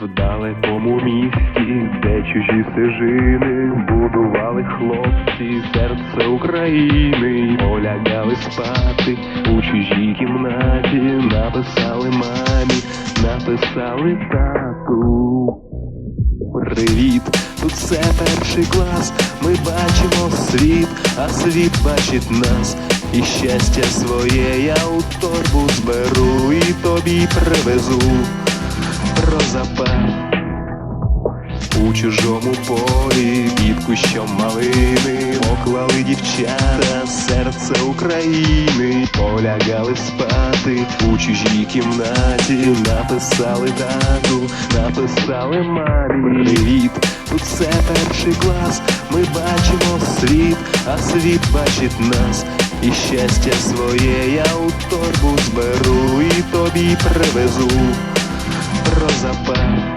В далекому місті, де чужі стежини, будували хлопці серце України, полягали спати у чужій кімнаті, написали мамі, написали тату. Привіт, тут все перший клас. Ми бачимо світ, а світ бачить нас. І щастя своє я у торбу зберу і тобі привезу про запас. У чужому полі під кущом малини поклали дівчата серце України, полягали спати у чужій кімнаті, написали дату, написали мамі. Привіт, тут все перший клас. Ми бачимо світ, а світ бачить нас. І щастя своє я у торбу зберу і тобі привезу про запас.